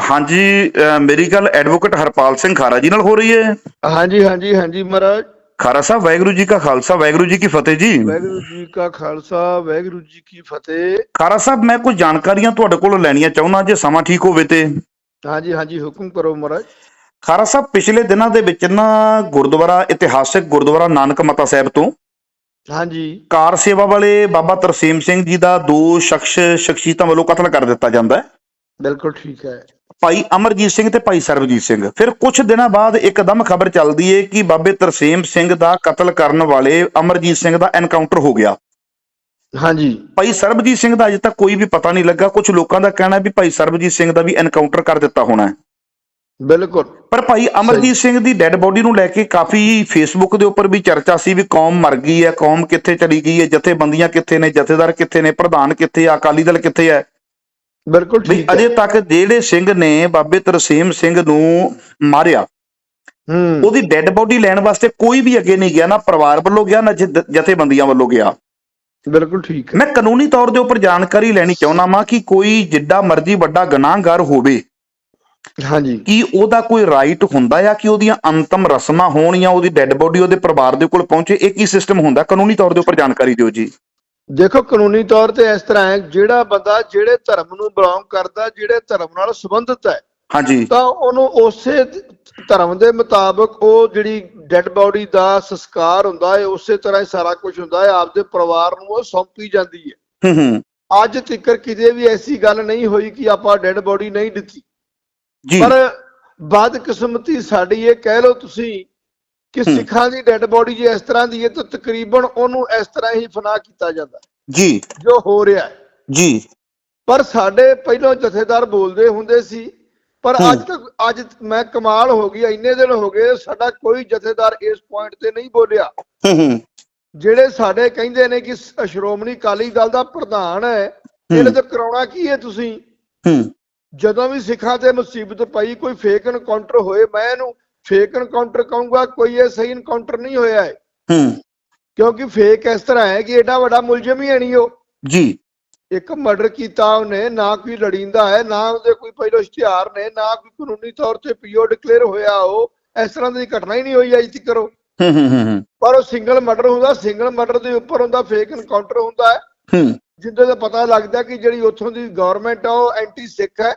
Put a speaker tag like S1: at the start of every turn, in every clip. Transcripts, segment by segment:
S1: ਹਾਂਜੀ ਅਹ ਮੇਰੀ ਗੱਲ ਐਡਵੋਕੇਟ ਹਰਪਾਲ ਸਿੰਘ ਖਾਰਾ ਜੀ ਨਾਲ ਹੋ ਰਹੀ ਹੈ?
S2: ਹਾਂਜੀ ਹਾਂਜੀ ਹਾਂਜੀ ਮਹਾਰਾਜ।
S1: ਖਾਰਾ ਸਾਹਿਬ ਵਾਹਿਗੁਰੂ ਜੀ ਕਾ ਖਾਲਸਾ ਵਾਹਿਗੁਰੂ ਜੀ ਕੀ ਫਤਿਹ ਜੀ।
S2: ਵਾਹਿਗੁਰੂ ਜੀ ਕਾ ਖਾਲਸਾ ਵਾਹਿਗੁਰੂ ਜੀ ਕੀ ਫਤਿਹ।
S1: ਖਾਰਾ ਸਾਹਿਬ ਮੈਂ ਕੁਝ ਜਾਣਕਾਰੀਆਂ ਤੁਹਾਡੇ ਕੋਲੋਂ ਲੈਣੀਆਂ ਚਾਹੁੰਦਾ ਜੇ ਸਮਾਂ ਠੀਕ ਹੋਵੇ ਤੇ।
S2: ਹਾਂਜੀ ਹਾਂਜੀ ਹੁਕਮ ਕਰੋ ਮਹਾਰਾਜ।
S1: ਖਾਰਾ ਸਾਹਿਬ ਪਿਛਲੇ ਦਿਨਾਂ ਦੇ ਵਿੱਚ ਨਾ ਗੁਰਦੁਆਰਾ ਇਤਿਹਾਸਿਕ ਗੁਰਦੁਆਰਾ ਨਾਨਕ ਮਤਾ ਸਾਹਿਬ ਤੋਂ
S2: ਹਾਂਜੀ।
S1: ਕਾਰ ਸੇਵਾ ਵਾਲੇ ਬਾਬਾ ਤਰਸੀਮ ਸਿੰਘ ਜੀ ਦਾ ਦੋ ਸ਼ਖਸ ਸ਼ਖਸੀਅਤਾਂ ਵੱਲੋਂ ਕਤਲ ਕਰ ਦਿੱਤਾ ਜਾਂਦਾ ਹੈ।
S2: ਬਿਲਕੁਲ ਠੀਕ ਹੈ।
S1: ਭਾਈ ਅਮਰਜੀਤ ਸਿੰਘ ਤੇ ਭਾਈ ਸਰਬਜੀਤ ਸਿੰਘ। ਫਿਰ ਕੁਝ ਦਿਨਾਂ ਬਾਅਦ ਇੱਕਦਮ ਖਬਰ ਚੱਲਦੀ ਏ ਕਿ ਬਾਬੇ ਤਰਸੇਮ ਸਿੰਘ ਦਾ ਕਤਲ ਕਰਨ ਵਾਲੇ ਅਮਰਜੀਤ ਸਿੰਘ ਦਾ ਐਨਕਾਊਂਟਰ ਹੋ ਗਿਆ।
S2: ਹਾਂਜੀ।
S1: ਭਾਈ ਸਰਬਜੀਤ ਸਿੰਘ ਦਾ ਅਜੇ ਤੱਕ ਕੋਈ ਵੀ ਪਤਾ ਨਹੀਂ ਲੱਗਾ। ਕੁਝ ਲੋਕਾਂ ਦਾ ਕਹਿਣਾ ਵੀ ਭਾਈ ਸਰਬਜੀਤ ਸਿੰਘ ਦਾ ਵੀ ਐਨਕਾਊਂਟਰ ਕਰ ਦਿੱਤਾ ਹੋਣਾ
S2: ਬਿਲਕੁਲ।
S1: ਪਰ ਭਾਈ ਅਮਰਜੀਤ ਸਿੰਘ ਦੀ ਡੈੱਡ ਬੋਡੀ ਨੂੰ ਲੈ ਕੇ ਕਾਫੀ ਫੇਸਬੁੱਕ ਦੇ ਉੱਪਰ ਵੀ ਚਰਚਾ ਸੀ ਵੀ ਕੌਮ ਮਰ ਗਈ ਹੈ ਕੌਮ ਕਿੱਥੇ ਚਲੀ ਗਈ ਹੈ ਜਥੇਬੰਦੀਆਂ ਕਿੱਥੇ ਨੇ ਜਥੇਦਾਰ ਕਿੱਥੇ ਨੇ ਪ੍ਰਧਾਨ ਕਿੱਥੇ ਆ ਅਕਾਲੀ ਦਲ ਕਿੱਥੇ ਹੈ।
S2: ਬਿਲਕੁਲ ਠੀਕ ਹੈ।
S1: ਅਜੇ ਤੱਕ ਜਿਹੜੇ ਸਿੰਘ ਨੇ ਬਾਬੇ ਤਰਸੇਮ ਸਿੰਘ ਨੂੰ ਮਾਰਿਆ
S2: ਹੂੰ।
S1: ਉਹਦੀ ਡੈੱਡ ਬੋਡੀ ਲੈਣ ਵਾਸਤੇ ਕੋਈ ਵੀ ਅੱਗੇ ਨਹੀਂ ਗਿਆ ਨਾ ਪਰਿਵਾਰ ਵੱਲੋਂ ਗਿਆ ਨਾ ਜਥ- ਜਥੇਬੰਦੀਆਂ ਵੱਲੋਂ ਗਿਆ।
S2: ਬਿਲਕੁਲ ਠੀਕ ਹੈ।
S1: ਮੈਂ ਕਾਨੂੰਨੀ ਤੌਰ ਦੇ ਉੱਪਰ ਜਾਣਕਾਰੀ ਲੈਣੀ ਚਾਹੁੰਦਾ ਮਾਂ ਕਿ ਕੋਈ ਜਿੱਡਾ ਮਰਜ਼ੀ ਵੱਡਾ ਗੁਨਾਹਗਾਰ ਹੋਵੇ
S2: ਹਾਂਜੀ।
S1: ਕੀ ਉਹਦਾ ਕੋਈ ਰਾਈਟ ਹੁੰਦਾ ਆ ਕਿ ਉਹਦੀਆਂ ਅੰਤਮ ਰਸਮਾਂ ਹੋਣ ਜਾਂ ਉਹਦੀ ਡੈੱਡ ਬੋਡੀ ਉਹਦੇ ਪਰਿਵਾਰ ਦੇ ਕੋਲ ਪਹੁੰਚੇ? ਇਹ ਕੀ ਸਿਸਟਮ ਹੁੰਦਾ? ਕਾਨੂੰਨੀ ਤੌਰ ਦੇ ਉੱਪਰ ਜਾਣਕਾਰੀ ਦਿਓ ਜੀ।
S2: ਦੇਖੋ ਕਾਨੂੰਨੀ ਤੌਰ ਤੇ ਇਸ ਤਰ੍ਹਾਂ ਹੈ ਜਿਹੜਾ ਬੰਦਾ ਜਿਹੜੇ ਧਰਮ ਨੂੰ ਬਿਲੋਂਗ ਕਰਦਾ ਜਿਹੜੇ ਧਰਮ ਨਾਲ ਸੰਬੰਧਿਤ ਹੈ
S1: ਹਾਂਜੀ।
S2: ਤਾਂ ਉਹਨੂੰ ਉਸੇ ਧਰਮ ਦੇ ਮੁਤਾਬਕ ਉਹ ਜਿਹੜੀ ਡੈੱਡ ਬਾਡੀ ਦਾ ਸੰਸਕਾਰ ਹੁੰਦਾ ਹੈ ਉਸੇ ਤਰ੍ਹਾਂ ਹੀ ਸਾਰਾ ਕੁਝ ਹੁੰਦਾ ਹੈ ਆਪਦੇ ਪਰਿਵਾਰ ਨੂੰ ਉਹ ਸੌਂਪੀ ਜਾਂਦੀ ਹੈ।
S1: ਹੂੰ ਹੂੰ।
S2: ਅੱਜ ਤੱਕ ਕਿਤੇ ਵੀ ਐਸੀ ਗੱਲ ਨਹੀਂ ਹੋਈ ਕਿ ਆਪਾਂ ਡੈੱਡ ਬਾਡੀ ਨਹੀਂ ਦਿੱਤੀ।
S1: ਜੀ।
S2: ਪਰ ਬਦਕਿਸਮਤੀ ਸਾਡੀ ਇਹ ਕਹਿ ਲਓ ਤੁਸੀਂ ਕਿ। ਸਿੱਖਾਂ ਦੀ ਡੈੱਡ ਬਾਡੀ ਜੇ ਇਸ ਤਰ੍ਹਾਂ ਦੀ ਹੈ ਤਾਂ ਤਕਰੀਬਨ ਉਹਨੂੰ ਇਸ ਤਰ੍ਹਾਂ ਹੀ ਫਨਾ ਕੀਤਾ ਜਾਂਦਾ ਹੈ,
S1: ਜੀ।
S2: ਜੋ ਹੋ ਰਿਹਾ ਹੈ।
S1: ਜੀ।
S2: ਪਰ ਸਾਡੇ ਪਹਿਲਾਂ ਜਥੇਦਾਰ ਬੋਲਦੇ ਹੁੰਦੇ ਸੀ ਪਰ। ਅੱਜ ਤੱਕ ਅੱਜ ਮੈਂ ਕਮਾਲ ਹੋ ਗਈ ਇੰਨੇ ਦਿਨ ਹੋ ਗਏ ਸਾਡਾ ਕੋਈ ਜਥੇਦਾਰ ਇਸ ਪੁਆਇੰਟ ਤੇ ਨਹੀਂ ਬੋਲਿਆ।
S1: ਹੂੰ ਹੂੰ।
S2: ਜਿਹੜੇ ਸਾਡੇ ਕਹਿੰਦੇ ਨੇ ਕਿ ਸ਼੍ਰੋਮਣੀ ਅਕਾਲੀ ਦਲ ਦਾ ਪ੍ਰਧਾਨ ਹੈ ਇਹਨੇ ਤਾਂ ਕਰਾਉਣਾ ਕੀ ਹੈ ਤੁਸੀਂ?
S1: ਹੂੰ।
S2: ਜਦੋਂ ਵੀ ਸਿੱਖਾਂ ਤੇ ਮੁਸੀਬਤ ਪਈ ਕੋਈ ਫੇਕ ਐਨਕਾਊਂਟਰ ਹੋਏ ਮੈਂ ਇਹਨੂੰ ਫੇਕ ਐਨਕਾਊਂਟਰ ਕਹੂੰਗਾ ਕੋਈ ਇਹ ਸਹੀ ਐਨਕਾਊਂਟਰ ਨਹੀਂ ਹੋਇਆ ਹੈ
S1: ਹੂੰ
S2: ਕਿਉਂਕਿ ਫੇਕ ਇਸ ਤਰ੍ਹਾਂ ਹੈ ਕਿ ਏਡਾ ਵੱਡਾ ਮੁਲਜ਼ਮ ਹੀ ਹੈ ਨਹੀਂ ਉਹ
S1: ਜੀ
S2: ਇੱਕ ਮਰਡਰ ਕੀਤਾ ਉਹਨੇ ਨਾ ਕੋਈ ਲੜਿੰਦਾ ਹੈ ਨਾ ਉਹਦੇ ਕੋਈ ਪਹਿਲੋ ਇਸ਼ਤਿਹਾਰ ਨੇ ਨਾ ਕੋਈ ਕਾਨੂੰਨੀ ਤੌਰ ਤੇ ਪੀਓ ਡਿਕਲੇਅਰ ਹੋਇਆ ਉਹ ਇਸ ਤਰ੍ਹਾਂ ਦੀ ਘਟਨਾ ਹੀ ਨਹੀਂ ਹੋਈ ਅਜੇ ਤੱਕ ਉਹ।
S1: ਹੂੰ ਹੂੰ
S2: ਪਰ ਉਹ ਸਿੰਗਲ ਮਰਡਰ ਹੁੰਦਾ ਸਿੰਗਲ ਮਰਡਰ ਦੇ ਉੱਪਰ ਹੁੰਦਾ ਫੇਕ ਐਨਕਾਊਂਟਰ ਹੁੰਦਾ ਹੈ
S1: ਹੂੰ
S2: ਜਿੰਦੇ ਦਾ ਪਤਾ ਲੱਗਦਾ ਕਿ ਜਿਹੜੀ ਉੱਥੋਂ ਦੀ ਗਵਰਨਮੈਂਟ ਆ ਉਹ ਐਂਟੀ ਸਿੱਖ ਹੈ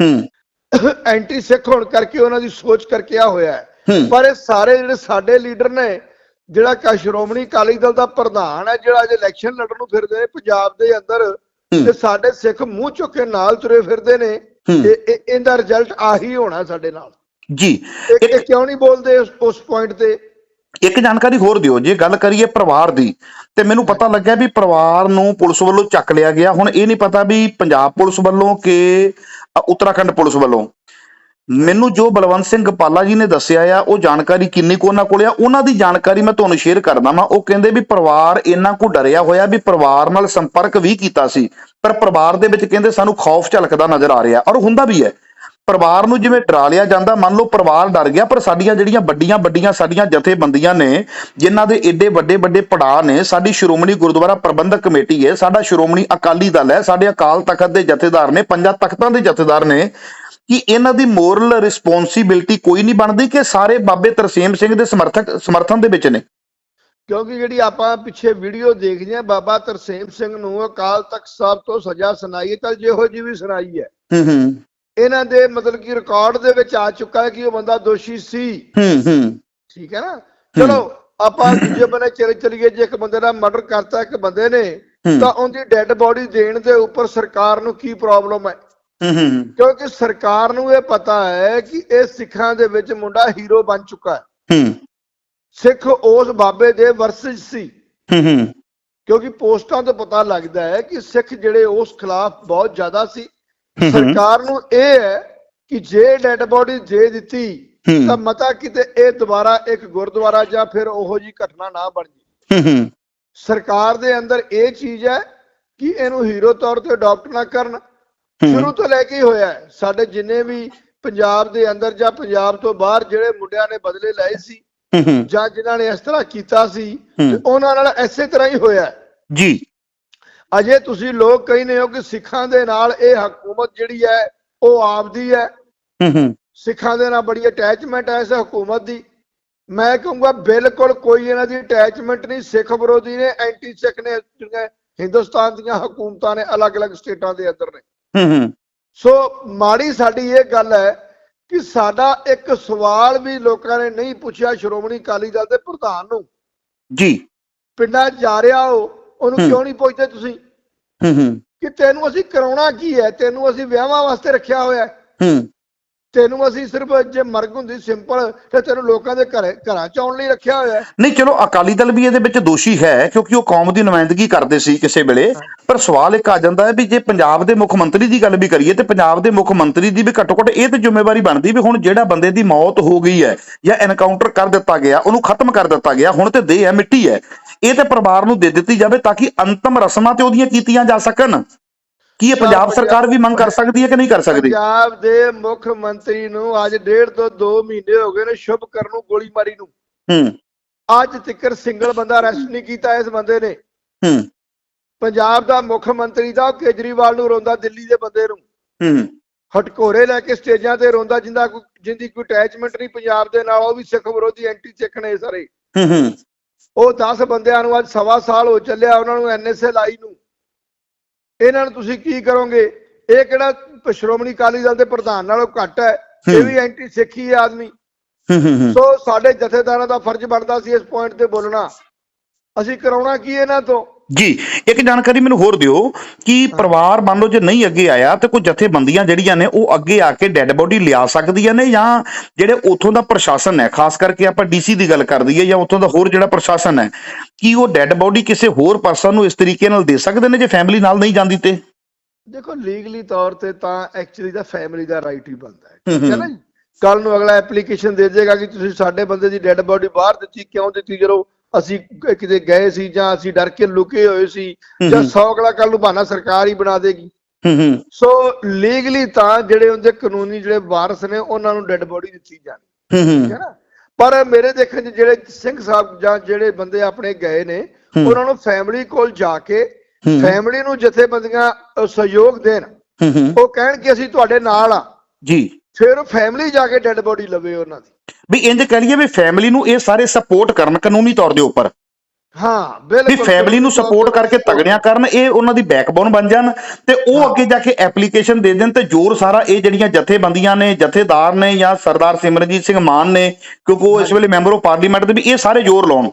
S1: ਹੂੰ
S2: ਐਂਟੀ ਸਿੱਖ ਹੋਣ ਕਰਕੇ ਉਹਨਾਂ ਦੀ ਸੋਚ ਕਰਕੇ ਆ ਹੋਇਆ ਹੈ। ਪਰ ਇਹ ਸਾਰੇ ਜਿਹੜੇ ਸਾਡੇ ਲੀਡਰ ਨੇ ਜਿਹੜਾ ਕਿ ਸ਼੍ਰੋਮਣੀ ਅਕਾਲੀ ਦਲ ਦਾ ਪ੍ਰਧਾਨ ਹੈ ਜਿਹੜਾ ਅੱਜ ਇਲੈਕਸ਼ਨ ਲੜਨ ਨੂੰ ਫਿਰਦੇ ਨੇ ਪੰਜਾਬ ਦੇ ਅੰਦਰ। ਤੇ ਸਾਡੇ ਸਿੱਖ ਮੂੰਹ ਚੁੱਕ ਕੇ ਨਾਲ ਤੁਰੇ ਫਿਰਦੇ ਨੇ। ਤੇ ਇਹ- ਇਹਦਾ ਰਿਜ਼ਲਟ ਆਹੀ ਹੋਣਾ ਸਾਡੇ ਨਾਲ।
S1: ਜੀ।
S2: ਇਹ ਕਿਉਂ ਨਹੀਂ ਬੋਲਦੇ ਉਸ ਪੁਆਇੰਟ ਤੇ?
S1: ਇੱਕ ਜਾਣਕਾਰੀ ਹੋਰ ਦਿਓ, ਜੇ ਗੱਲ ਕਰੀਏ ਪਰਿਵਾਰ ਦੀ, ਤੇ ਮੈਨੂੰ ਪਤਾ ਲੱਗਿਆ ਵੀ ਪਰਿਵਾਰ ਨੂੰ ਪੁਲਿਸ ਵੱਲੋਂ ਚੱਕ ਲਿਆ ਗਿਆ। ਹੁਣ ਇਹ ਨਹੀਂ ਪਤਾ ਵੀ ਪੰਜਾਬ ਪੁਲਿਸ ਵੱਲੋਂ ਕਿ ਉੱਤਰਾਖੰਡ ਪੁਲਿਸ ਵੱਲੋਂ। ਮੈਨੂੰ ਜੋ ਬਲਵੰਤ ਸਿੰਘ ਗਪਾਲਾ ਜੀ ਨੇ ਦੱਸਿਆ ਆ, ਉਹ ਜਾਣਕਾਰੀ ਕਿੰਨੀ ਕੁ ਉਹਨਾਂ ਕੋਲ ਆ, ਉਹਨਾਂ ਦੀ ਜਾਣਕਾਰੀ ਮੈਂ ਤੁਹਾਨੂੰ ਸ਼ੇਅਰ ਕਰਦਾ ਵਾਂ। ਉਹ ਕਹਿੰਦੇ ਵੀ ਪਰਿਵਾਰ ਇੰਨਾ ਕੁ ਡਰਿਆ ਹੋਇਆ ਵੀ ਪਰਿਵਾਰ ਨਾਲ ਸੰਪਰਕ ਵੀ ਕੀਤਾ ਸੀ, ਪਰ ਪਰਿਵਾਰ ਦੇ ਵਿੱਚ ਕਹਿੰਦੇ ਸਾਨੂੰ ਖੌਫ ਝਲਕਦਾ ਨਜ਼ਰ ਆ ਰਿਹਾ, ਔਰ ਹੁੰਦਾ ਵੀ ਹੈ। ਪਰਿਵਾਰ ਨੂੰ ਜਿਵੇਂ ਡਰਾ ਲਿਆ ਜਾਂਦਾ ਮੰਨ ਲਓ ਪਰਿਵਾਰ ਡਰ ਗਿਆ ਪਰ ਸਾਡੀਆਂ ਜਿਹੜੀਆਂ ਵੱਡੀਆਂ ਵੱਡੀਆਂ ਸਾਡੀਆਂ ਜਥੇਬੰਦੀਆਂ ਨੇ ਜਿਨ੍ਹਾਂ ਦੇ ਏਡੇ ਵੱਡੇ ਵੱਡੇ ਪੜਾਅ ਨੇ ਸਾਡੀ ਸ਼੍ਰੋਮਣੀ ਗੁਰਦੁਆਰਾ ਪ੍ਰਬੰਧਕ ਕਮੇਟੀ ਹੈ ਸਾਡਾ ਸ਼੍ਰੋਮਣੀ ਅਕਾਲੀ ਦਲ ਹੈ ਸਾਡੇ ਅਕਾਲ ਤਖਤ ਦੇ ਜਥੇਦਾਰ ਨੇ ਪੰਜਾਂ ਤਖਤਾਂ ਦੇ ਜਥੇਦਾਰ ਨੇ ਕਿ ਇਹਨਾਂ ਦੀ ਮੋਰਲ ਰਿਸਪੌਂਸਿਬਿਲਟੀ ਕੋਈ ਨਹੀਂ ਬਣਦੀ ਕਿ ਸਾਰੇ ਬਾਬੇ ਤਰਸੇਮ ਸਿੰਘ ਦੇ ਸਮਰਥਕ ਸਮਰਥਨ ਦੇ ਵਿੱਚ ਨੇ?
S2: ਕਿਉਂਕਿ ਜਿਹੜੀ ਆਪਾਂ ਪਿੱਛੇ ਵੀਡੀਓ ਦੇਖਦੇ ਆ ਬਾਬਾ ਤਰਸੇਮ ਸਿੰਘ ਨੂੰ ਅਕਾਲ ਤਖਤ ਸਾਹਿਬ ਤੋਂ ਸਜ਼ਾ ਸੁਣਾਈ ਤਾਂ ਜਿਹੋ ਜੀ ਵੀ ਸੁਣਾਈ ਹੈ।
S1: ਹੂੰ ਹੂੰ।
S2: ਇਹਨਾਂ ਦੇ ਮਤਲਬ ਕਿ ਰਿਕਾਰਡ ਦੇ ਵਿੱਚ ਆ ਚੁੱਕਾ ਹੈ ਕਿ ਉਹ ਬੰਦਾ ਦੋਸ਼ੀ ਸੀ।
S1: ਹੂੰ ਹੂੰ।
S2: ਠੀਕ ਹੈ ਨਾ? ਚਲੋ ਆਪਾਂ ਦੂਜੇ ਬੰਨੇ ਚਲੇ ਚਲੀਏ ਜੇ ਇੱਕ ਬੰਦੇ ਦਾ ਮਰਡਰ ਕਰਤਾ ਇੱਕ ਬੰਦੇ ਨੇ। ਤਾਂ ਉਹਦੀ ਡੈੱਡ ਬੋਡੀ ਦੇਣ ਦੇ ਉੱਪਰ ਸਰਕਾਰ ਨੂੰ ਕੀ ਪ੍ਰੋਬਲਮ ਹੈ?
S1: ਹੂੰ ਹੂੰ
S2: ਕਿਉਂਕਿ ਸਰਕਾਰ ਨੂੰ ਇਹ ਪਤਾ ਹੈ ਕਿ ਇਹ ਸਿੱਖਾਂ ਦੇ ਵਿੱਚ ਮੁੰਡਾ ਹੀਰੋ ਬਣ ਚੁੱਕਾ ਹੈ।
S1: ਹੂੰ।
S2: ਸਿੱਖ ਉਸ ਬਾਬੇ ਦੇ ਵਰਸਜ ਸੀ।
S1: ਹੂੰ ਹੂੰ।
S2: ਕਿਉਂਕਿ ਪੋਸਟਾਂ ਤੋਂ ਪਤਾ ਲੱਗਦਾ ਹੈ ਕਿ ਸਿੱਖ ਜਿਹੜੇ ਉਸ ਖਿਲਾਫ ਬਹੁਤ ਜ਼ਿਆਦਾ ਸੀ। ਸਰਕਾਰ ਨੂੰ ਇਹ ਹੈ ਕਿ ਜੇ ਡੈੱਡ ਬੋਡੀ ਦੇ ਦਿੱਤੀ। ਤਾਂ ਮਤਾ ਕਿਤੇ ਇਹ ਦੁਬਾਰਾ ਇੱਕ ਗੁਰਦੁਆਰਾ ਜਾਂ ਫਿਰ ਉਹੋ ਜੀ ਘਟਨਾ ਨਾ ਬਣ ਜੇ ਸਰਕਾਰ ਦੇ ਅੰਦਰ ਇਹ ਚੀਜ਼ ਹੈ ਕਿ ਇਹਨੂੰ ਹੀਰੋ ਤੌਰ ਤੇ ਅਡਾਪਟ ਨਾ ਕਰਨ। ਸ਼ੁਰੂ ਤੋਂ ਲੈ ਕੇ ਹੀ ਹੋਇਆ ਸਾਡੇ ਜਿੰਨੇ ਵੀ ਪੰਜਾਬ ਦੇ ਅੰਦਰ ਜਾਂ ਪੰਜਾਬ ਤੋਂ ਬਾਹਰ ਜਿਹੜੇ ਮੁੰਡਿਆਂ ਨੇ ਬਦਲੇ ਲਏ ਸੀ ਜਾਂ ਜਿਨ੍ਹਾਂ ਨੇ ਇਸ ਤਰ੍ਹਾਂ ਕੀਤਾ ਸੀ ਉਹਨਾਂ ਨਾਲ ਐਸੇ ਤਰ੍ਹਾਂ ਹੀ ਹੋਇਆ
S1: ਜੀ।
S2: ਅਜੇ ਤੁਸੀਂ ਲੋਕ ਕਹਿੰਦੇ ਹੋ ਕਿ ਸਿੱਖਾਂ ਦੇ ਨਾਲ ਇਹ ਹਕੂਮਤ ਜਿਹੜੀ ਹੈ ਉਹ ਆਪਦੀ ਹੈ।
S1: ਹੂੰ ਹੂੰ।
S2: ਸਿੱਖਾਂ ਦੇ ਨਾਲ ਬੜੀ ਅਟੈਚਮੈਂਟ ਹੈ ਇਸ ਹਕੂਮਤ ਦੀ। ਮੈਂ ਕਹੂੰਗਾ ਬਿਲਕੁਲ ਕੋਈ ਇਹਨਾਂ ਦੀ ਅਟੈਚਮੈਂਟ ਨਹੀਂ। ਸਿੱਖ ਵਿਰੋਧੀ ਨੇ ਐਂਟੀ ਸਿੱਖ ਨੇ ਜਿਹੜੀਆਂ ਹਿੰਦੁਸਤਾਨ ਦੀਆਂ ਹਕੂਮਤਾਂ ਨੇ ਅਲੱਗ-ਅਲੱਗ ਸਟੇਟਾਂ ਦੇ ਅੰਦਰ ਨੇ।
S1: ਹੂੰ ਹੂੰ।
S2: ਸੋ ਮਾੜੀ ਸਾਡੀ ਇਹ ਗੱਲ ਹੈ ਕਿ ਸਾਡਾ ਇੱਕ ਸਵਾਲ ਵੀ ਲੋਕਾਂ ਨੇ ਨਹੀਂ ਪੁੱਛਿਆ ਸ਼੍ਰੋਮਣੀ ਅਕਾਲੀ ਦਲ ਦੇ ਪ੍ਰਧਾਨ ਨੂੰ।
S1: ਜੀ।
S2: ਪਿੰਡਾਂ ਜਾ ਰਿਹਾ ਹੋ ਉਹਨੂੰ। ਕਿਉਂ ਨਹੀਂ ਪੁੱਛਦੇ ਤੁਸੀਂ?
S1: ਹੂੰ ਹੂੰ।
S2: ਕਿ ਤੈਨੂੰ ਅਸੀਂ ਕਰਾਉਣਾ ਕੀ ਹੈ? ਤੈਨੂੰ ਅਸੀਂ ਵਿਆਹਾਂ ਵਾਸਤੇ ਰੱਖਿਆ ਹੋਇਆ ਹੈ।
S1: ਹੂੰ।
S2: ਤੈਨੂੰ ਅਸੀਂ ਸਿਰਫ ਜੇ ਮਰਗ ਹੁੰਦੀ ਸਿੰਪਲ ਤੇ ਤੈਨੂੰ ਲੋਕਾਂ ਦੇ ਘਰੇ ਘਰਾਂ ਚ ਆਉਣ ਲਈ ਰੱਖਿਆ ਹੋਇਆ ਹੈ।
S1: ਨਹੀਂ ਚਲੋ ਅਕਾਲੀ ਦਲ ਵੀ ਇਹਦੇ ਵਿੱਚ ਦੋਸ਼ੀ ਹੈ ਕਿਉਂਕਿ ਉਹ ਕੌਮ ਦੀ ਨੁਮਾਇੰਦਗੀ ਕਰਦੇ ਸੀ ਕਿਸੇ ਵੇਲੇ। ਪਰ ਸਵਾਲ ਇੱਕ ਆ ਜਾਂਦਾ ਹੈ ਵੀ ਜੇ ਪੰਜਾਬ ਦੇ ਮੁੱਖ ਮੰਤਰੀ ਦੀ ਗੱਲ ਵੀ ਕਰੀਏ ਤੇ ਪੰਜਾਬ ਦੇ ਮੁੱਖ ਮੰਤਰੀ ਦੀ ਵੀ ਘੱਟੋ ਘੱਟ ਇਹ ਤੇ ਜ਼ਿੰਮੇਵਾਰੀ ਬਣਦੀ ਵੀ ਹੁਣ ਜਿਹੜਾ ਬੰਦੇ ਦੀ ਮੌਤ ਹੋ ਗਈ ਹੈ ਜਾਂ ਐਨਕਾਊਂਟਰ ਕਰ ਦਿੱਤਾ ਗਿਆ ਉਹਨੂੰ ਖਤਮ ਕਰ ਦਿੱਤਾ ਗਿਆ ਹੁਣ ਤੇ ਦੇਹ ਹੈ ਮਿੱਟੀ ਹੈ। ਇਹ ਤੇ ਪਰਿਵਾਰ ਨੂੰ ਦੇ ਦਿੱਤੀ ਜਾਵੇ ਤਾਂ ਕਿ ਅੰਤਮ ਰਸਮਾਂ ਤੇ ਉਹਦੀਆਂ ਕੀਤੀਆਂ ਜਾ ਸਕਣ। ਕੀ ਇਹ ਪੰਜਾਬ ਸਰਕਾਰ ਵੀ ਮੰਗ ਕਰ ਸਕਦੀ ਹੈ ਕਿ ਨਹੀਂ ਕਰ ਸਕਦੀ?
S2: ਪੰਜਾਬ ਦੇ ਮੁੱਖ ਮੰਤਰੀ ਨੂੰ ਅੱਜ ਡੇਢ ਤੋਂ 2 ਮਹੀਨੇ ਹੋ ਗਏ ਨੇ ਸ਼ੁਭ ਕਰਨ ਨੂੰ ਗੋਲੀ ਮਾਰੀ ਨੂੰ।
S1: ਹੂੰ।
S2: ਅੱਜ ਤੱਕ ਸਿੰਗਲ ਬੰਦਾ ਅਰੈਸਟ ਨਹੀਂ ਕੀਤਾ ਇਸ ਬੰਦੇ ਨੇ।
S1: ਹੂੰ।
S2: ਪੰਜਾਬ ਦਾ ਮੁੱਖ ਮੰਤਰੀ ਦਾ ਕੇਜਰੀਵਾਲ ਨੂੰ ਰੋਂਦਾ ਦਿੱਲੀ ਦੇ ਬੰਦੇ ਨੂੰ।
S1: ਹੂੰ।
S2: ਹਟਕੋਰੇ ਲੈ ਕੇ ਸਟੇਜਾਂ ਤੇ ਰੋਂਦਾ ਜਿੰਦਾ ਕੋਈ ਜਿੰਦੀ ਕੋਈ ਅਟੈਚਮੈਂਟ ਨਹੀਂ ਪੰਜਾਬ ਦੇ ਨਾਲ ਉਹ ਵੀ ਸਿੱਖ ਵਿਰੋਧੀ ਐਂਟੀ ਸਿੱਖ ਨੇ ਸਾਰੇ।
S1: ਹੂੰ ਹੂੰ।
S2: ਉਹ 10 ਬੰਦਿਆਂ ਨੂੰ ਅੱਜ ਸਵਾ ਸਾਲ ਹੋ ਚੱਲਿਆ ਉਹਨਾਂ ਨੂੰ ਐਨਐਸਏ ਲਾਈ ਨੂੰ। ਇਹਨਾਂ ਨੂੰ ਤੁਸੀਂ ਕੀ ਕਰੋਗੇ? ਇਹ ਕਿਹੜਾ ਸ਼੍ਰੋਮਣੀ ਅਕਾਲੀ ਦਲ ਦੇ ਪ੍ਰਧਾਨ ਨਾਲੋਂ ਘੱਟ ਹੈ ਇਹ। ਵੀ ਐਂਟੀ ਸਿੱਖੀ ਹੈ ਆਦਮੀ। ਸੋ ਸਾਡੇ ਜਥੇਦਾਰਾਂ ਦਾ ਫਰਜ਼ ਬਣਦਾ ਸੀ ਇਸ ਪੁਆਇੰਟ ਤੇ ਬੋਲਣਾ। ਅਸੀਂ ਕਰਾਉਣਾ ਕੀ ਇਹਨਾਂ ਤੋਂ?
S1: ਜੀ ਇੱਕ ਜਾਣਕਾਰੀ ਮੈਨੂੰ ਹੋਰ ਦਿਓ ਕਿ ਪਰਿਵਾਰ ਮੰਨ ਲਓ ਜੇ ਨਹੀਂ ਅੱਗੇ ਆਇਆ ਤੇ ਕੋਈ ਜਥੇਬੰਦੀਆਂ ਜਿਹੜੀਆਂ ਨੇ ਉਹ ਅੱਗੇ ਆ ਕੇ ਡੈੱਡ ਬੋਡੀ ਲਿਆ ਸਕਦੀਆਂ ਨੇ ਜਾਂ ਜਿਹੜੇ ਉਥੋਂ ਦਾ ਪ੍ਰਸ਼ਾਸਨ ਹੈ ਖਾਸ ਕਰਕੇ ਆਪਾਂ ਡੀਸੀ ਦੀ ਗੱਲ ਕਰ ਦਈਏ ਜਾਂ ਉਥੋਂ ਦਾ ਹੋਰ ਜਿਹੜਾ ਪ੍ਰਸ਼ਾਸਨ ਹੈ ਕੀ ਉਹ ਡੈੱਡ ਬੋਡੀ ਕਿਸੇ ਹੋਰ ਪਰਸਨ ਨੂੰ ਇਸ ਤਰੀਕੇ ਨਾਲ ਦੇ ਸਕਦੇ ਨੇ ਜੇ ਫੈਮਿਲੀ ਨਾਲ ਨਹੀਂ ਜਾਂਦੀ ਤੇ?
S2: ਦੇਖੋ ਲੀਗਲੀ ਤੌਰ ਤੇ ਤਾਂ ਐਕਚੁਅਲੀ ਦਾ ਫੈਮਿਲੀ ਦਾ ਰਾਈਟ ਹੀ ਬਣਦਾ ਹੈ।
S1: ਹੂੰ,
S2: ਠੀਕ ਹੈ
S1: ਹੂੰ।
S2: ਨਾ ਕੱਲ ਨੂੰ ਅਗਲਾ ਐਪਲੀਕੇਸ਼ਨ ਦੇ ਦੇਗਾ ਕਿ ਤੁਸੀਂ ਸਾਡੇ ਬੰਦੇ ਦੀ ਡੈੱਡ ਬੋਡੀ ਬਾਹਰ ਦਿੱਤੀ ਕਿਉਂ ਦਿੱਤੀ ਜਦੋਂ ਅਸੀਂ ਕਿਤੇ ਗਏ ਸੀ ਜਾਂ ਅਸੀਂ ਡਰ ਕੇ ਲੁਕੇ ਹੋਏ ਸੀ ਜਾਂ
S1: ਹੂੰ।
S2: ਸੌ ਅਗਲਾ ਕੱਲ ਨੂੰ ਬਹਾਨਾ ਸਰਕਾਰ ਹੀ ਬਣਾ ਦੇਗੀ। ਸੋ ਲੀਗਲੀ ਤਾਂ ਜਿਹੜੇ ਉਹਦੇ ਕਾਨੂੰਨੀ ਜਿਹੜੇ ਵਾਰਸ ਨੇ ਉਹਨਾਂ ਨੂੰ ਡੈੱਡ ਬੋਡੀ ਦਿੱਤੀ ਜਾਣੀ।
S1: ਹੂੰ
S2: ਠੀਕ ਹੈ ਨਾ? ਪਰ ਮੇਰੇ ਦੇਖਣ 'ਚ ਜਿਹੜੇ ਸਿੰਘ ਸਾਹਿਬ ਜਾਂ ਜਿਹੜੇ ਬੰਦੇ ਆਪਣੇ ਗਏ ਨੇ। ਉਹਨਾਂ ਨੂੰ ਫੈਮਿਲੀ ਕੋਲ ਜਾ ਕੇ। ਫੈਮਿਲੀ ਨੂੰ ਜਥੇਬੰਦੀਆਂ ਸਹਿਯੋਗ ਦੇਣ। ਉਹ ਕਹਿਣ ਕਿ ਅਸੀਂ ਤੁਹਾਡੇ ਨਾਲ ਆ।
S1: ਜੀ।
S2: ਫਿਰ ਫੈਮਿਲੀ ਜਾ ਕੇ ਡੈੱਡ ਬੋਡੀ ਲਵੇ ਉਹਨਾਂ ਦੀ।
S1: ਵੀ ਇੰਜ ਕਹਿ ਲਈਏ ਵੀ ਫੈਮਿਲੀ ਨੂੰ ਇਹ ਸਾਰੇ ਸਪੋਰਟ ਕਰਨ ਕਾਨੂੰਨੀ ਤੌਰ ਦੇ ਉੱਪਰ।
S2: ਹਾਂ
S1: ਵੀ
S2: ਬਿਲਕੁਲ
S1: ਫੈਮਿਲੀ ਨੂੰ ਸਪੋਰਟ ਕਰਕੇ ਤਗੜਿਆਂ ਕਰਨ ਇਹ ਉਹਨਾਂ ਦੀ ਬੈਕਬੋਨ ਬਣ ਜਾਣ ਤੇ ਉਹ ਅੱਗੇ ਜਾ ਕੇ ਐਪਲੀਕੇਸ਼ਨ ਦੇ ਦੇਣ ਤੇ ਜ਼ੋਰ ਸਾਰਾ ਇਹ ਜਿਹੜੀਆਂ ਜਥੇਬੰਦੀਆਂ ਨੇ ਜਥੇਦਾਰ ਨੇ ਜਾਂ ਸਰਦਾਰ ਸਿਮਰਜੀਤ ਸਿੰਘ ਮਾਨ ਨੇ ਕਿਉਂਕਿ ਉਹ ਇਸ ਵੇਲੇ ਮੈਂਬਰ ਆਫ ਪਾਰਲੀਮੈਂਟ ਦੇ ਵੀ ਇਹ ਸਾਰੇ ਜ਼ੋਰ ਲਾਉਣ।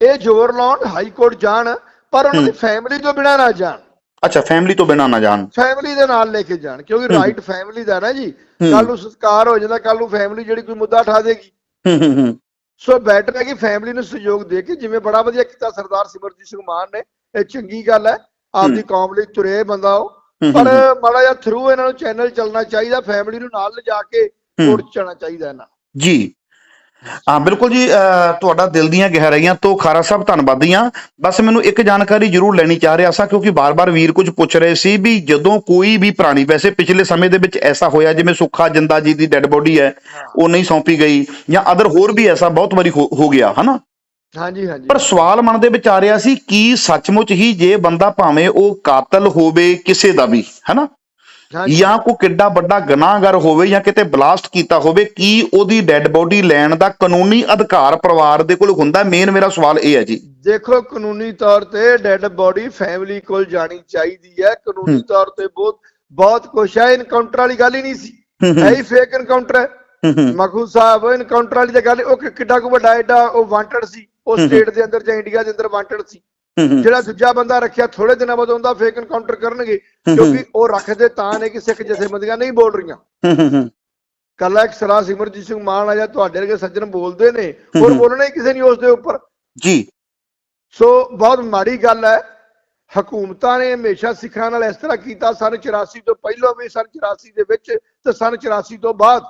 S2: ਇਹ ਜ਼ੋਰ ਲਾਉਣ ਹਾਈ ਕੋਰਟ ਜਾਣ ਪਰ ਉਹਨਾਂ ਦੀ ਫੈਮਿਲੀ ਤੋਂ ਬਿਨਾਂ ਨਾ ਜਾਣ।
S1: ਅੱਛਾ ਫੈਮਿਲੀ ਤੋਂ ਬਿਨਾਂ ਨਾ ਜਾਣ।
S2: ਫੈਮਿਲੀ ਦੇ ਨਾਲ ਲੈ ਕੇ ਜਾਣ ਕਿਉਂਕਿ। ਰਾਈਟ ਫੈਮਿਲੀ ਦਾ ਨਾ ਜੀ। ਕੱਲ ਨੂੰ ਸੰਸਕਾਰ ਹੋ ਜਾਂਦਾ ਕੱਲ ਨੂੰ ਫੈਮਿਲੀ ਜਿਹੜੀ ਕੋਈ ਮੁੱਦਾ ਉਠਾ ਦੇਗੀ।
S1: ਹੂੰ ਹੂੰ ਹੂੰ।
S2: ਸੋ ਬੈਟਰ ਹੈ ਕਿ ਫੈਮਿਲੀ ਨੂੰ ਸਹਿਯੋਗ ਦੇ ਕੇ ਜਿਵੇਂ ਬੜਾ ਵਧੀਆ ਕੀਤਾ ਸਰਦਾਰ ਸਿਮਰਜੀਤ ਸਿੰਘ ਮਾਨ ਨੇ ਇਹ ਚੰਗੀ ਗੱਲ ਹੈ ਆਪਦੀ ਕੌਮ ਲਈ ਤੁਰੇ ਬੰਦਾ ਉਹ।
S1: ਹੂੰ,
S2: ਪਰ ਮਾੜਾ ਜਿਹਾ ਥਰੂ ਇਹਨਾਂ ਨੂੰ ਚੈਨਲ ਚੱਲਣਾ ਚਾਹੀਦਾ ਫੈਮਿਲੀ ਨੂੰ ਨਾਲ ਲਿਜਾ ਕੇ ਚੱਲਣਾ ਚਾਹੀਦਾ ਇਹਨਾਂ
S1: ਜੀ। ਹਾਂ ਬਿਲਕੁਲ ਜੀ ਤੁਹਾਡਾ ਦਿਲ ਦੀਆਂ ਗਹਿਰਾਈਆਂ ਤੋਂ ਖਾਰਾ ਸਾਹਿਬ ਧੰਨਵਾਦੀ ਹਾਂ। ਬਸ ਮੈਨੂੰ ਇੱਕ ਜਾਣਕਾਰੀ ਜ਼ਰੂਰ ਲੈਣੀ ਚਾਹ ਰਿਹਾ ਸਾਂ ਕਿਉਂਕਿ ਬਾਰ-ਬਾਰ ਵੀਰ ਕੁਝ ਪੁੱਛ ਰਹੇ ਸੀ ਵੀ ਜਦੋਂ ਕੋਈ ਵੀ ਪ੍ਰਾਣੀ ਵੈਸੇ ਪਿਛਲੇ ਸਮੇਂ ਦੇ ਵਿੱਚ ਐਸਾ ਹੋਇਆ ਜਿਵੇਂ ਸੁੱਖਾ ਜਿੰਦਾ ਜੀ ਦੀ ਡੈੱਡ ਬੋਡੀ ਹੈ ਉਹ ਨਹੀਂ ਸੌਂਪੀ ਗਈ ਜਾਂ ਅਦਰ ਹੋਰ ਵੀ ਐਸਾ ਬਹੁਤ ਵਾਰੀ ਹੋ ਗਿਆ ਹਨਾ?
S2: ਹਾਂਜੀ ਹਾਂਜੀ।
S1: ਪਰ ਸਵਾਲ ਮਨ ਦੇ ਵਿੱਚ ਆ ਰਿਹਾ ਸੀ ਕੀ ਸੱਚਮੁੱਚ ਹੀ ਜੇ ਬੰਦਾ ਭਾਵੇਂ ਉਹ ਕਾਤਲ ਹੋਵੇ ਕਿਸੇ ਦਾ ਵੀ ਹਨਾ? ਜਾਂ ਕੋਈ ਕਿੱਡਾ ਵੱਡਾ ਗੁਨਾਹਗਰ ਹੋਵੇ ਜਾਂ ਕਿਤੇ ਬਲਾਸਟ ਕੀਤਾ ਹੋਵੇ ਕੀ ਉਹਦੀ ਡੈੱਡ ਬੋਡੀ ਲੈਣ ਦਾ ਕਾਨੂੰਨੀ ਅਧਿਕਾਰ ਪਰਿਵਾਰ ਦੇ ਕੋਲ ਹੁੰਦਾ? ਮੇਨ ਮੇਰਾ ਸਵਾਲ ਇਹ ਹੈ ਜੀ।
S2: ਦੇਖੋ ਕਾਨੂੰਨੀ ਤੌਰ ਤੇ ਡੈੱਡ ਬੋਡੀ ਫੈਮਿਲੀ ਕੋਲ ਜਾਣੀ ਚਾਹੀਦੀ ਹੈ। ਕਾਨੂੰਨੀ। ਤੌਰ ਤੇ ਬਹੁਤ ਬਹੁਤ ਕੁਛ ਹੈ। ਇਨਕਾਊਂਟਰ ਵਾਲੀ ਗੱਲ ਹੀ ਨਹੀਂ ਸੀ।
S1: ਹੂੰ, ਹੂੰ,
S2: ਫੇਕ ਇਨਕਾਊਂਟਰ ਹੈ ਮਖੂ ਸਾਹਿਬ ਇਨਕਾਊਂਟਰ ਵਾਲੀ ਤਾਂ ਗੱਲ ਉਹ ਕਿ- ਕਿੱਡਾ ਕੁ ਵੱਡਾ ਐਡਾ ਉਹ ਵਾਂਟਡ ਸੀ। ਉਹ। ਸਟੇਟ ਦੇ ਅੰਦਰ ਜਾਂ ਇੰਡੀਆ ਦੇ ਅੰਦਰ ਵਾਂਟਡ ਸੀ। ਜਿਹੜਾ ਦੂਜਾ ਬੰਦਾ ਰੱਖਿਆ ਥੋੜੇ ਦਿਨਾਂ ਬਾਅਦ ਉਹਦਾ ਫੇਕ ਇਨਕਾਊਂਟਰ ਕਰਨਗੇ ਕਿਉਂਕਿ ਉਹ ਰੱਖਦੇ ਤਾਂ ਨੇ ਕਿ ਸਿੱਖ ਜਥੇਬੰਦੀਆਂ ਨਹੀਂ ਬੋਲ ਰਹੀਆਂ। ਕੱਲਾ ਇੱਕ ਸਰਾ ਸਿਮਰਜੀਤ ਸਿੰਘ ਮਾਨ ਆ ਜਾਂ ਤੁਹਾਡੇ ਵਰਗੇ ਸੱਜਣ ਬੋਲਦੇ ਨੇ ਹੋਰ। ਬੋਲਣਾ ਕਿਸੇ ਨਹੀਂ ਉਸ ਦੇ ਉੱਪਰ।
S1: ਜੀ।
S2: ਸੋ ਬਹੁਤ ਮਾੜੀ ਗੱਲ ਹੈ ਹਕੂਮਤਾਂ ਨੇ ਹਮੇਸ਼ਾ ਸਿੱਖਾਂ ਨਾਲ ਇਸ ਤਰ੍ਹਾਂ ਕੀਤਾ ਸਨ 84 ਤੋਂ ਪਹਿਲਾਂ ਵੀ ਸਨ 84 ਦੇ ਵਿੱਚ ਤੇ ਸਨ 84 ਤੋਂ ਬਾਅਦ।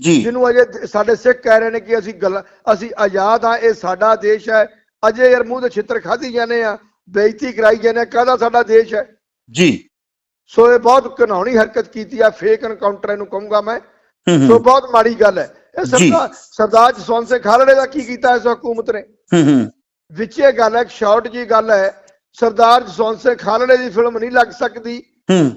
S1: ਜੀ।
S2: ਜਿਹਨੂੰ ਅਜੇ ਸਾਡੇ ਸਿੱਖ ਕਹਿ ਰਹੇ ਨੇ ਕਿ ਅਸੀਂ ਗੱਲ ਅਸੀਂ ਆਜ਼ਾਦ ਆ ਇਹ ਸਾਡਾ ਦੇਸ਼ ਹੈ ਅਜੇ ਯਾਰ ਮੂੰਹ ਦੇ ਛਿੱਤਰ ਖਾਧੀ ਜਾਂਦੇ ਆ ਬੇਇੱਜ਼ਤੀ ਕਰਾਈ ਜਾਂਦੇ ਆ ਕਾਹਦਾ ਸਾਡਾ ਦੇਸ਼ ਹੈ?
S1: ਜੀ।
S2: ਸੋ ਇਹ ਬਹੁਤ ਘਿਨਾਉਣੀ ਹਰਕਤ ਕੀਤੀ ਆ ਫੇਕ ਐਨਕਾਊਂਟਰ ਇਹਨੂੰ ਕਹੂੰਗਾ ਮੈਂ। ਸੋ ਬਹੁਤ ਮਾੜੀ ਗੱਲ ਹੈ। ਇਹ। ਸਰਦਾਰ ਸਰਦਾਰ ਜਸਵੰਤ ਸਿੰਘ ਖਾਲੜੇ ਦਾ ਕੀ ਕੀਤਾ ਇਸ ਹਕੂਮਤ ਨੇ?
S1: ਹੂੰ, ਹੂੰ,
S2: ਵਿੱਚ ਇਹ ਗੱਲ ਹੈ ਸ਼ਾਰਟ ਜੀ ਗੱਲ ਹੈ ਸਰਦਾਰ ਜਸਵੰਤ ਸਿੰਘ ਖਾਲੜੇ ਦੀ ਫਿਲਮ ਨਹੀਂ ਲੱਗ ਸਕਦੀ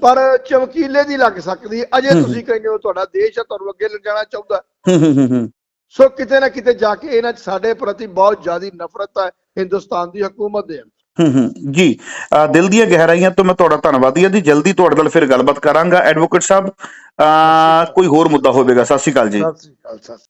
S2: ਪਰ ਚਮਕੀਲੇ ਦੀ ਲੱਗ ਸਕਦੀ। ਅਜੇ। ਤੁਸੀਂ ਕਹਿੰਦੇ ਹੋ ਤੁਹਾਡਾ ਦੇਸ਼ ਹੈ ਤੁਹਾਨੂੰ ਅੱਗੇ ਲਿਜਾਣਾ ਚਾਹੁੰਦਾ।
S1: ਹੂੰ ਹੂੰ ਹੂੰ, ਹੂੰ।
S2: ਸੋ ਕਿਤੇ ਨਾ ਕਿਤੇ ਜਾ ਕੇ ਇਹਨਾਂ 'ਚ ਸਾਡੇ ਪ੍ਰਤੀ ਬਹੁਤ ਜ਼ਿਆਦੀ ਨਫ਼ਰਤ ਹੈ ਹਿੰਦੁਸਤਾਨ ਦੀ ਹਕੂਮਤ ਦੇ ਅੰਦਰ।
S1: ਹੂੰ ਹੂੰ ਜੀ। ਦਿਲ ਦੀਆਂ ਗਹਿਰਾਈਆਂ ਤੋਂ ਮੈਂ ਤੁਹਾਡਾ ਧੰਨਵਾਦੀ ਹਾਂ ਜੀ। ਜਲਦੀ ਤੁਹਾਡੇ ਨਾਲ ਫਿਰ ਗੱਲਬਾਤ ਕਰਾਂਗਾ। ਐਡਵੋਕੇਟ ਸਾਹਿਬ ਕੋਈ ਹੋਰ ਮੁੱਦਾ ਹੋਵੇਗਾ? ਸਤਿ ਸ਼੍ਰੀ ਅਕਾਲ ਜੀ।
S2: ਸਤਿ ਸ੍ਰੀ ਅਕਾਲ ਸਤਿ